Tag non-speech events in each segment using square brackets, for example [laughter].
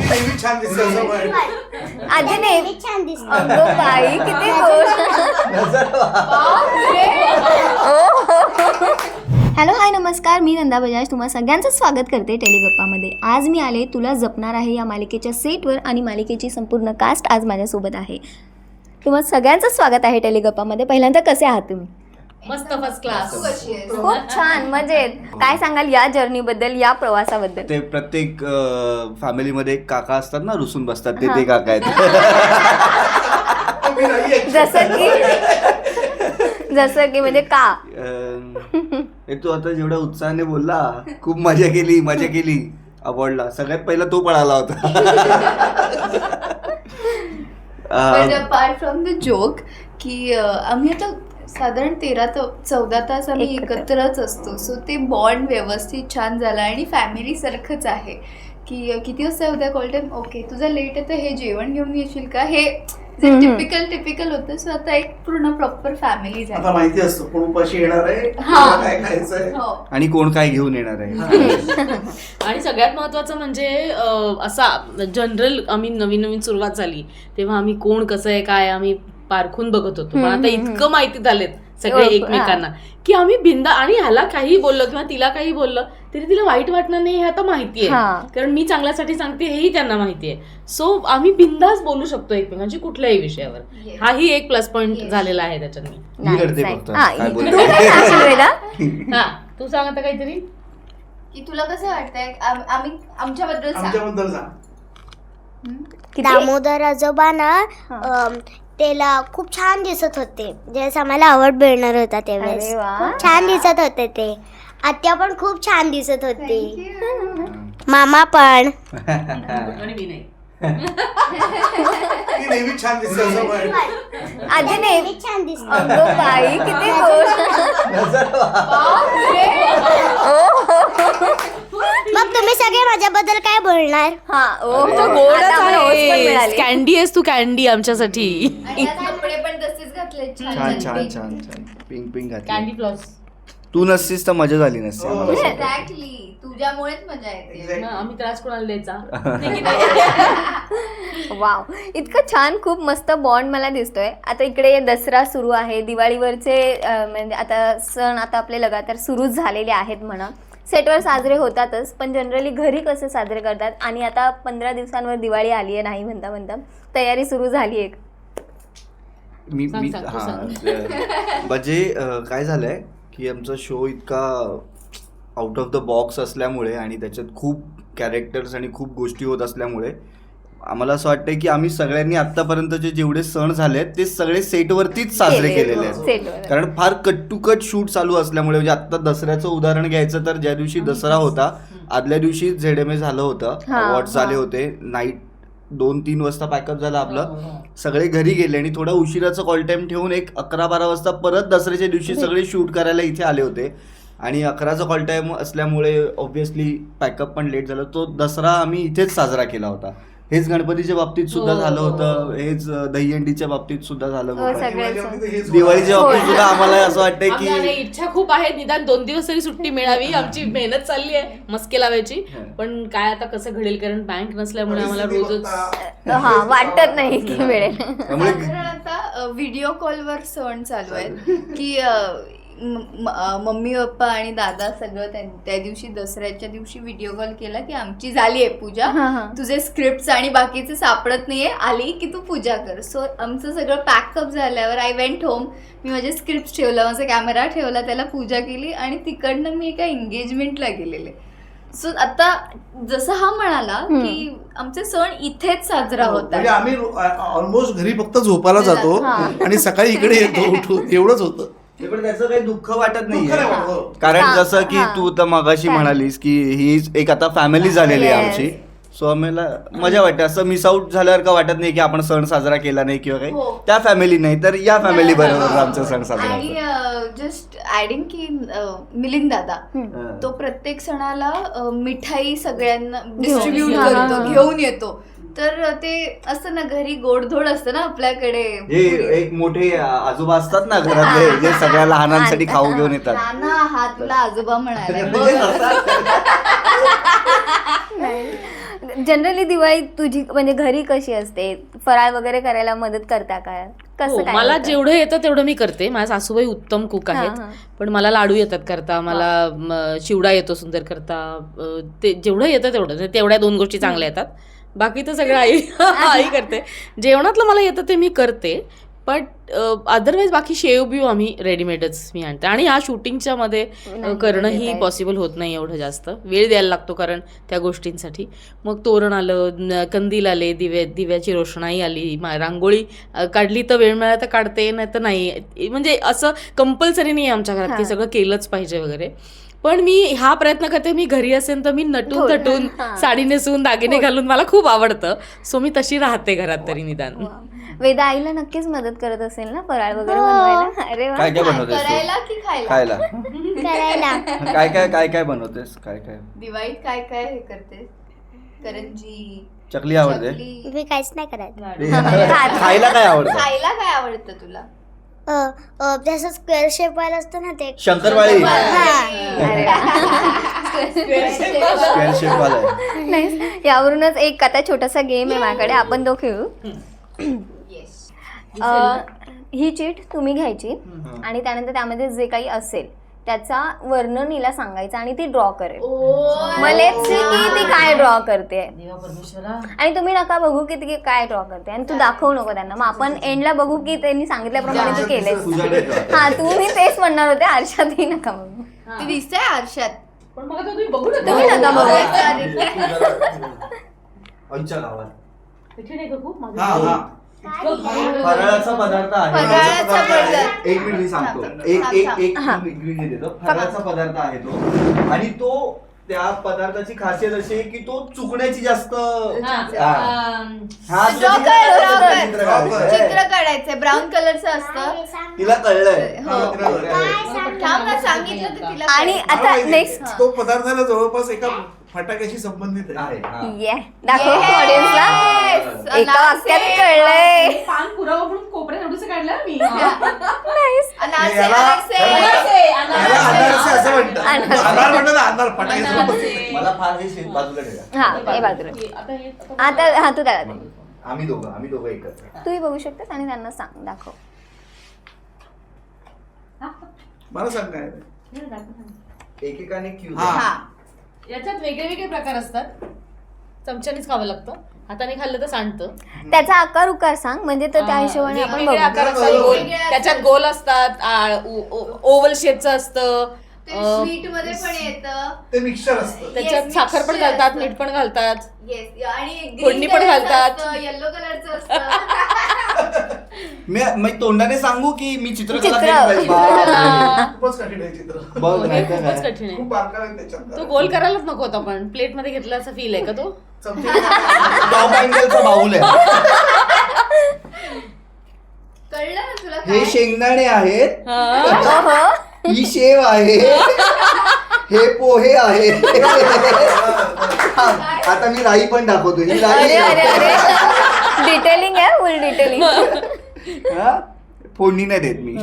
नेहमी छान दिसते असं म्हण. आधी नाही. मी छान दिसते. अगं बाई किती गोड हॅलो हाय नमस्कार. मी नंदा बजाज. तुम्हा सगळ्यांचं स्वागत करते टेलिगप्पामध्ये. आज मी आले तुला जपणार आहे या मालिकेच्या सेटवर आणि मालिकेची संपूर्ण कास्ट आज माझ्यासोबत आहे. तुम्हा सगळ्यांचं स्वागत आहे टेलिगप्पामध्ये. पहिल्यांदा कसे आहात तुम्ही? मस्त फर्स्ट क्लास खूप छान मजेत. काय सांगाल या जर्नीबद्दल या प्रवासाबद्दल? ते प्रत्येक फॅमिलीमध्ये एक काका असतात ना रुसून बसतात. ते हा. ते काका आहेत. जसं की? जसं की म्हणजे का? अं, हे तू आता जेवढ्या उत्साहाने बोलला खूप मजा केली मजा केली आवडला. सगळ्यात पहिला तो पळाला होता. But apart from the joke की अ, आम्ही आता साधारण तेरा ते चौदा तास आम्ही एकत्र. एकत्रच असतो. सो ते बॉन्ड व्यवस्थित छान झाला आणि फॅमिली सारखंच आहे. की किती वाजता उद्या कॉल टाईम ओके तुझा लेट आहे तर हे जेवण घेऊन येशील का? हे जे. टिपिकल टिपिकल होतं. सो आता एक पूर्ण प्रॉपर फॅमिली आता झाली माहिती असतं कोण उपाशी येणार आहे हा. कोणाला काय खायचंय हो. आणि कोण काय घेऊन येणार आहे. [laughs] आणि सगळ्यात महत्वाचं म्हणजे अं, असा जनरल आम्ही नवीन नवीन सुरुवात झाली. तेव्हा आम्ही कोण कसं आहे काय आम्ही पारखून बघत होतो. पण आता इतकं माहिती झालेत सगळे एकमेकांना. की आम्ही बिंदा आणि ह्याला काही बोललो किंवा तिला काही बोललं तरी तिला वाईट वाटणार नाही हे आता माहिती हा. आहे कारण मी चांगल्यासाठी सांगते हेही त्यांना माहिती आहे. सो आम्ही बिंदास बोलू शकतो एकमेकांची कुठल्याही विषयावर. हाही एक प्लस पॉईंट Yes. झालेला आहे त्याच्यात. हा, तू? हा सांग आता काहीतरी. की तुला कसं वाटतंय? आम- आम्ही आमच्याबद्दल सांग. आमच्याबद्दल सांग. किती? दामोदर आजोबा ना हा. त्याला खूप छान दिसत होते. ज्यावेळेस आम्हाला आवड मिळणार होता त्यावेळेस. अरे वा. खूप छान दिसत होते ते. आत्या पण खूप छान दिसत होते. मामा पण. आणि मी नाही. ती नेहमी छान दिसते असं म्हण. आधी नाही. मी छान दिसते. अगं बाई किती गोड. मग तुम्ही सगळे माझ्याबद्दल काय बोलणार? हा ओ अरे हो. वा. आता आम्हाला host पण मिळाली. कॅन्डी आहेस तू कॅन्डी आमच्यासाठी. आणि आज कपडे पण तसेच घातले छान छान छान छान पिंक पिंक घातली. तू नसतीस तर मजा झाली नसती. हो. आम्हाला. एक्झॅक्टली तुझ्यामुळेच मजा येते. Exactly. आम्ही त्रास कोणाला द्यायचा? [laughs] वाव. इतकं छान खूप मस्त बॉन्ड मला दिसतोय. आता इकडे दसरा सुरू आहे. दिवाळीवरचे अं, म्हणजे आता सण आता आपले लगातार सुरूच झालेले आहेत म्हणा. सेटवर साजरे होतातच पण जनरली घरी कसे साजरे करतात? आणि आता पंधरा दिवसांवर दिवाळी आली आहे नाही म्हणता म्हणता तयारी सुरू झाली आहे मी सांग, मी सांग, तू हा. [laughs] म्हणजे अ, काय झालंय की आमचा शो इतका आउट ऑफ द बॉक्स असल्यामुळे आणि त्याच्यात खूप कॅरेक्टर्स आणि खूप गोष्टी होत असल्यामुळे आम्हाला असं वाटतंय की आम्ही सगळ्यांनी आतापर्यंतचे जेवढे सण झाले ते सगळे सेटवरतीच साजरे केले, केलेले हो, आहेत. कारण फार कट टू कट शूट चालू असल्यामुळे म्हणजे आता दसऱ्याचं उदाहरण घ्यायचं तर ज्या दिवशी दसरा होता आदल्या दिवशी झेडएमए झालं होतं. हा, अवॉर्ड हा. झाले होते. नाईट दोन तीन वाजता पॅकअप झालं आपलं. सगळे घरी गेले आणि थोडा उशिराचं कॉल टाइम ठेवून एक अकरा बारा वाजता परत दसऱ्याच्या दिवशी सगळे शूट करायला इथे आले होते. आणि अकराचा कॉल टाइम असल्यामुळे ऑब्व्हियसली पॅकअप पण लेट झालं. तो दसरा आम्ही इथेच साजरा केला होता. हेच गणपतीच्या बाबतीत सुद्धा हो, झालं हो, होतं. हेच दहीहंडीच्या बाबतीत सुद्धा झालं हो, होतं. सगळ्यांचं. दिवाळीच्या बाबतीत सुद्धा आम्हाला असं वाटतंय की इच्छा खूप आहे निदान दोन दिवस तरी सुट्टी मिळावी. आमची मेहनत चालली आहे मस्के लावायची. पण काय आता कसं घडेल कारण बँक नसल्यामुळे आम्हाला रोजच. हा वाटत नाही की मिळेल. त्यामुळे साधारण आता व्हिडिओ कॉलवर सण चालू आहेत. की अ, मम्मी पप्पा आणि दादा सगळं त्या त्या दिवशी दसऱ्याच्या दिवशी व्हिडिओ कॉल केला की आमची झाली आहे पूजा. हा, हा. तुझे स्क्रिप्ट आणि बाकीचे सापडत नाहीये. आली की तू पूजा कर. सो आमचं सगळं पॅकअप झाल्यावर आय वेंट होम मी माझे स्क्रिप्ट ठेवला माझा कॅमेरा ठेवला त्याला पूजा केली आणि तिकडनं मी एका एंगेजमेंटला गेलेले. सो आता जसं हा म्हणाला की आमचे सण इथेच साजरा होतात. म्हणजे आम्ही ऑलमोस्ट घरी फक्त झोपायला जातो हा. आणि सकाळी इकडे येतो एवढंच होतं. पण त्याचं काही दुःख वाटत दुःख नाही वाटत, हो. कारण हा, जसं की हा. तू तर मगाशी Family. म्हणालीस की ही एक आता फॅमिली झालेली आहे Yes. आमची सो आम्हाला मजा वाटते असं मिस आउट झाल्यावर का वाटत नाही की आपण सण साजरा केला नाही किंवा काही हो. त्या फॅमिली नाही तर या फॅमिली बरोबर आमचा सण साजरा आणि होतो. जस्ट ऍडिंग की अ, मिलिंद दादा हम्म. तो प्रत्येक सणाला अ, मिठाई सगळ्यांना डिस्ट्रीब्यूट हा, करतो. घेऊन येतो तर ते असतं ना घरी गोडधोड असतं ना आपल्याकडे. हे एक मोठे आजोबा असतात ना घरातले जे सगळ्या लहानांसाठी खाऊ घेऊन येतात. नाना हा तुला आजोबा म्हणाला जनरली दिवाळी तुझी म्हणजे घरी कशी असते? फराळ वगैरे करायला मदत करता का? कसं हो, काय मला होतं? जेवढं येतं तेवढं मी करते. माझ्या सासूबाई उत्तम कुक आहेत. पण मला लाडू येतात करता मला म, चिवडा येतो सुंदर करता. ते जेवढं येतं तेवढं तेवढ्या दोन गोष्टी चांगल्या येतात. बाकी तर सगळं आई [laughs] आई करते. जेवणातलं मला येतं ते मी करते बट अदरवाईज बाकी शेव बिव आम्ही रेडीमेडच मी आणते. आणि ह्या शूटिंगच्या मध्ये करणंही. पॉसिबल होत नाही एवढं जास्त. वेळ द्यायला लागतो कारण त्या गोष्टींसाठी. मग तोरण आलं कंदील आले दिव्या दिव्याची रोषणाई आली रांगोळी काढली तर वेळ मिळाला तर काढते नाही तर नाही. म्हणजे असं कंपल्सरी नाही आमच्या घरात. की. सगळं केलंच पाहिजे वगैरे. पण मी हा प्रयत्न करते मी घरी असेल तर मी नटून हो. थटून [laughs] हा. साडी नेसून दागिने घालून मला खूप आवडतं. सो मी तशी राहते घरात तरी निदान. वेदा आईला नक्कीच मदत करत असेल ना फराळ वगैरे हो. बनवायला? अरे वा. काय काय बनवतेस करायला की तू खायला? खायला. करायला. काय काय काय काय बनवतेस? काय काय? दिवाळीत काय काय हे करते करंजी चकली आवडते. चकली. मी काहीच नाही करायचं. [laughs] खायला काय आवडतं? खायला काय आवडतं तुला? जसं स्क्वेअर शेप वाला असतं ना ते. शंकरवाळी हा. स्क्वेअर [laughs] शेप वाला. आहे. Nice. यावरूनच एक आता छोटासा गेम आहे माझ्याकडे. आपण तो खेळू. अ, ही चीट तुम्ही घ्यायची आणि त्यानंतर त्यामध्ये जे काही असेल त्याचा वर्णन हिला सांगायचं आणि ती ड्रॉ करेल. मला की ती काय ड्रॉ करते? आणि तुम्ही नका बघू की ती काय ड्रॉ करते. आणि तू दाखवू नको त्यांना. मग आपण एंडला बघू की त्यांनी सांगितल्याप्रमाणे तू ठेवा. हा तुम्ही तेच म्हणणार होते. आरशातही नका बघू. ती दिसते आरशात. पण मग आता तुम्ही बघू नका. तुम्ही नका बघू. आमच्या गावात. फराळाचा पदार्थ आहे फराळाचा पदार्थ. एक मिनिट मी सांगतो एक एक. एक हा. देतो फराळाचा पदार्थ आहे तो आणि तो त्या पदार्थाची खासियत अशी आहे की तो चुकण्याची जास्त हा. हा, चित्र काढायचं, कर. चित्र काढायचं. चित्र काढायचंय ब्राऊन कलरचं असतं तिला कळलंय हो. कळलंय. थांब ना सांगितलं तर तिला आणि. आता नेक्स्ट तो पदार्थाला जवळपास एका फटाक्याशी संबंधित आहे. हा. ये दाखव ऑडियन्सला Yes! एका वाक्यात अनारसे. कळलंय पान पुरावा म्हणून कोपऱ्यात एवढंसं काढलं मी. अनारसे, याला- अनारसे. याला अनारसे. असं म्हणतात. अनारसे. अनार म्हणतात ना, अनार फटाक्याशी संबंधित. मला फार हे शेत बाजूला ठेवा. हा हे बाजूला. आता हे आता हा तू त्याला दे. आम्ही दोघं आम्ही दोघं एकत्र. तूही बघू शकतेस आणि त्यांना सांग दाखव. मला सांग काय एकेकाने क्यू हा. हा याच्यात वेगळे वेगळे प्रकार असतात. चमच्यानेच खावं लागतं. हाताने खाल्लं तर सांडतं. त्याचा आकार उकार सांग म्हणजे तर त्या हिशोबाने आपण वेगवेगळे बघू. आकार असतात. गोल. त्याच्यात गोल असतात ओव्हल शेपचं असतं. स्वीटमध्ये पण येतं. ते मिक्सर असतं. त्याच्यात Yes, साखर पण mixture घालतात असतं. मीठ पण घालतात. येस आणि फोडणी पण घालतात. येलो कलरचं असतं. मी मी तोंडाने सांगू की मी चित्रकला चित्र. केली पाहिजे? बापरे. खूपच कठीण आहे चित्र. [laughs] बघ नाही तर खूपच काय. कठीण आहे. खूप बारकावे आहेत त्याच्यात. तो गोल करायलाच नको होता पण. प्लेटमध्ये घेतला असा फील आहे का तो? चमचे- टॉप अँगलचा बाऊल आहे. कळलं ना तुला हे काय? शेंगदाणे आहेत. ही शेव आहे हे पोहे आहे आता मी राई पण दाखवतो ही राई अरे अरे आहे. अरे डिटेलिंग आहे फुल डिटेलिंग हा? फोडणी नाही देत मी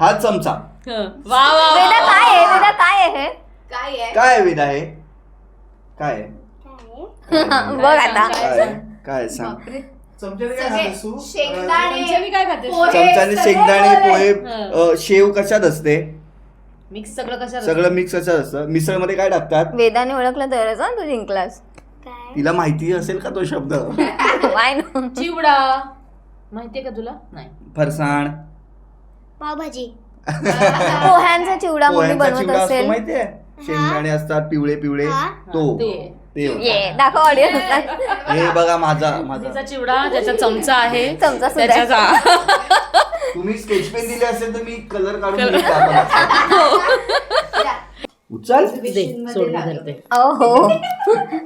हा चमचा हं. वा वा वा. वेदा काय आहे वेदा काय आहे हे? काय आहे काय आहे वेदा हे काय आहे? [laughs] बघ आता काय आहे? काय आहे? सांग बापरे. चमच्याने काय सगळे घालायचं? शेंगदाणे चमच्याने काय खाते पोहे, सगळे शेंगदाणे पोहे. पोहे अ, शेव कशात असते? मिक्स सगळं कशात सगळं मिक्स कशात असतं? मिसळमध्ये काय टाकतात? वेदाने ओळखलं तरच हा तू जिंकलास. काय? तिला माहिती असेल का तो शब्द? [laughs] वाय नो चिवडा. माहितीये का तुला? नाही. फरसाण. पावभाजी. पोह्यांचा चिवडा पोह्यांचा बनवत चिवडा असतो असेल. माहितीये? शेंगदाणे असतात पिवळे पिवळे. हा. तो. ते. ते होतं. ये दाखव हे बघा माझा माझा. चिवडा ज्याचा चमचा आहे. चमचा सुद्धा आहे. तुम्ही स्केच पेन दिले असेल तर मी कलर काढून कागदात. उचल. दे सोडून धरते ओहो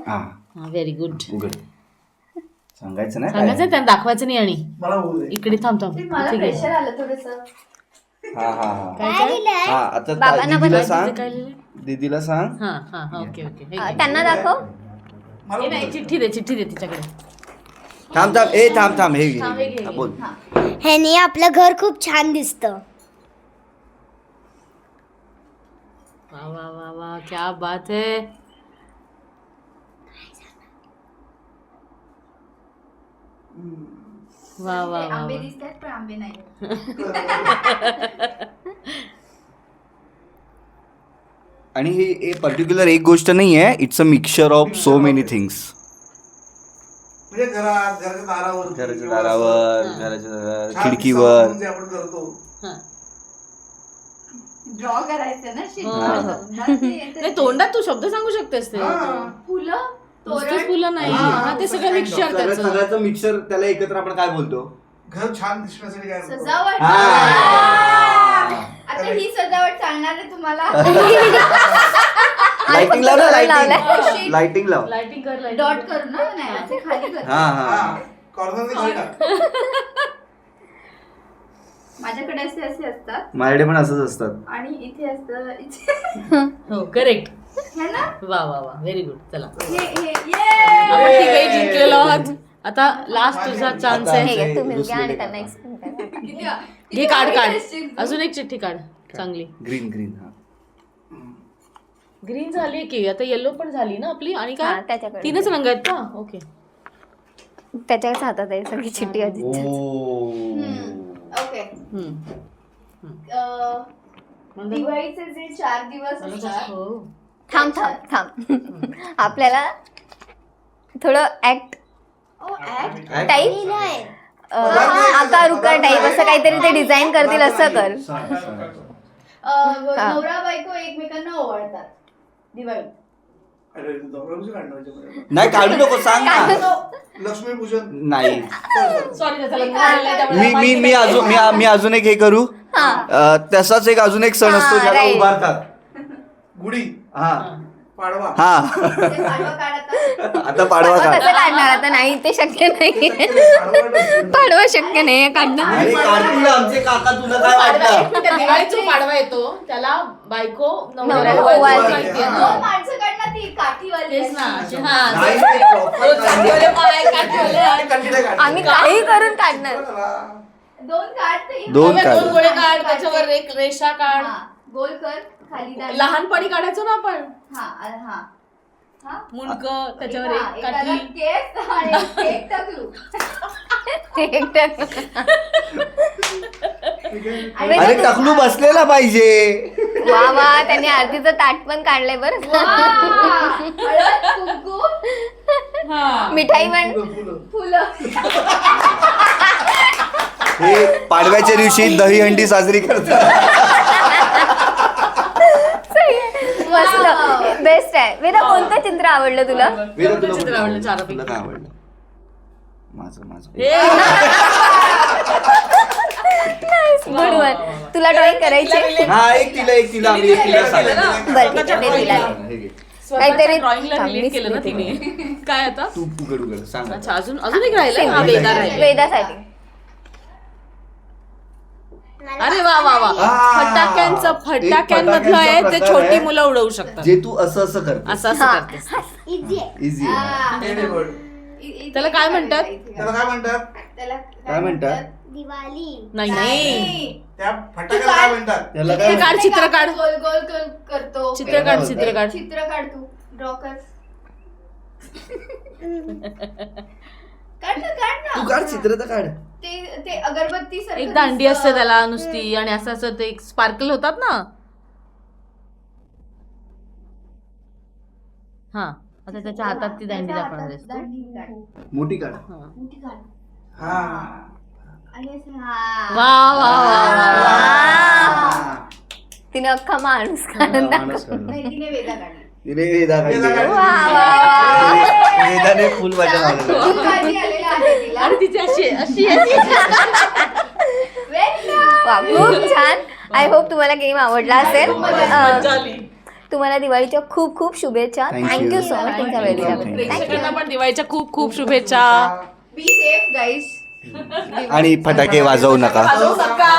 हा. व्हेरी गुड उघड. सांगायचं नाही सांगायचं? त्यांना दाखवायचं नाही आणि. मला होऊ दे. इकडे थांब थांब. इथे घे. आलं थोडस. हा हा हा. काय हा आता बाबांना दीदीला सांग. काय लिहिलंय? दीदीला सांग. हा हा हा ओके ओके. हे घे. त्यांना दाखव. मला हे नाही चिठ्ठी दे चिठ्ठी दे तिच्याकडे. थांब थांब ए थांब थांब हे घे, हे घे, हा. बोल. ह्यानी आपलं घर खूप छान दिसतं. वा वा वा वा क्या बात है. वा वा वा आंबे वा. दिसतात पण आंबे नाही. [laughs] [laughs] आणि हे पर्टिक्युलर एक गोष्ट नाही आहे it's a mixture of so many things म्हणजे घरात घराच्या दारावर. घराच्या दारावर हा. घराच्या दारावर, खिडकीवर. जे आपण करतो. हा. ड्रॉ करायचं ना हो, हो. शेत नाही तोंडात तू शब्द सांगू शकतेस ते. हा. फुलं नुसतीच तोरण. फुलं नाही. हा, हा ते सगळं मिक्सचर सगळं- त्याचं. सगळ्याचं मिक्सचर त्याला एकत्र आपण काय बोलतो? घर छान दिसण्यासाठी काय करतो? सजावट. हा. आहे तुम्हाला? [laughs] लाइटिंग लाव ना लाइटिंग. लाइटिंग लाव. लाइटिंग कर डॉट कर. ना नाही असे खाली कर. हा हा. कॉर्नर [laughs] माझ्याकडे असे असे असतात. माझ्याकडे पण असंच असतात. आणि इथे असतं इथे. [laughs] हो करेक्ट है ना? वा वा वा. व्हेरी गुड चला. हे हे ये! तिघही जिंकलेलो आहोत. आता लास्ट तुझा चान्स आहे. घे काढ काढ. अजून एक चिठ्ठी काढ. चांगली. ग्रीन ग्रीन हा. ग्रीन झाली की आता येलो पण झाली ना आपली? आणि हा, काय त्याच्याकडे. तीनच रंग आहेत का? ओके त्याच्याच हातात आहे सगळी चिठ्ठी अजित ओके हम्म. अं, दिवाळीचे जे चार दिवस असतात हो. थांब थांब थांब. आपल्याला थोडं ऍक्ट ओ, act. टाईप आकार उकार टाईप असं काहीतरी ते डिझाईन करतील असं कर. नवरा बायको एकमेकांना ओवाळतात. दिवाळी. अरे नवरा कशी काढणार याच्यामध्ये? नाही काढू नको सांग ना. लक्ष्मीपूजन. नाही. सॉरी मी मी मी नाही. अजून मी मी अजून एक हे करू. अं, तसाच एक अजून एक सण असतो हा, ज्याला right. उभारतात. गुढी. हा. पाडवा. हा. ते पाडवा काढतात आता पाडवा काढ. कसं काढणार? आता नाही ते शक्य नाही. पाडवा शक्य नाही काढणं. अरे काढतील आमचे काका तुला काय दिवाळीचा पाडवा येतो. त्याला बायको नवऱ्याला ओवाळते. ना. दोन माणसं काढणार ती काठीवाली तेच ना अशी. अशी, हा. नाही, नाही, proper काठीवाले पाय, काठीवाले हात. कंटिन्यू काढ. आम्ही काही करून काढणार. दोन काढते दोन काढ. दोन गोळे काढ त्याच्यावर एक रेषा काढ. हा, गोल कर खाली. लहानपणी काढायचो ना आपण. हा आ- हा हा. मुंडक त्याच्यावर एक एकाला काठी केस आणि एक टकलू. अरे टकलू बसलेला पाहिजे वा वा त्यांनी आरतीचं ताट पण काढलंय बरं वा! हळद कुंकू हा. मिठाई पण फुलं, फुलं. फुलं हे पाडव्याच्या दिवशी दहीहंडी साजरी करतात मस्त बेस्ट आहे वेदा कोणतं चित्र आवडलं तुला? वेदा, तुला आवडलं? चारपैकी? तुला काय आवडलं. माझं माझं. बरोबर तुला ड्रॉइंग करायची? हा एक तिला एक तिला आम्ही एक तिला सांगितलं बरं ठीक आहे हे घे. काहीतरी ड्रॉइंगला थांब, रिलेट मीच केलं ना लिहिते. तिने. [laughs] काय आता? तू उघड उघड सांग अच्छा अजून अजून एक राहिलं? हा वेदा राहिला वेदासाठी. अरे वा वा वा. फटाक्यांचं फटाक्यांमधलं आहे ते छोटी. मुलं उडवू शकतात. जे तू असं असं करते असं असं हा. करतेस. इझी आहे. हा. त्याला काय म्हणतात? त्याला काय म्हणतात? त्याला काय म्हणतात? दिवाळी. नाही. नाही. त्या फटाक्याला काय म्हणतात? त्याला चित्र काय काढ चित्र काढ गोल गोल गोल करतो. चित्र काढ चित्र काढ चित्र काढ तू. ड्रॉ कर [laughs] काढ ना काढ तू काढ चित्र तर काढ. ते ते अगरबत्ती एक दांडी असते त्याला नुसती आणि असं असं ते स्पार्कल होतात ना हा आता त्याच्या हातात ती दांडी दाखवणार आहेस तू. मोठी काढ हा. हा आणि असं, हा. वा वा वा वा. तिने अख्खा माणूस काढून माणूस काढला. नाही, तिने वेदा काढली तिने वेदा काढली. वेदाने फुल माझ्या मागे आलेलं आहे तिची अशी अशी. वा, खूप छान. आय होप तुम्हाला गेम आवडला असेल. मजा अं, आली. तुम्हाला दिवाळीच्या खूप खूप शुभेच्छा. Thank thank you. सो मच तुमच्या वेळ दिल्याबद्दल प्रेक्षकांना पण दिवाळीच्या खूप खूप शुभेच्छा. बी सेफ गाईज आणि फटाके वाजवू नका. वाजवू नका.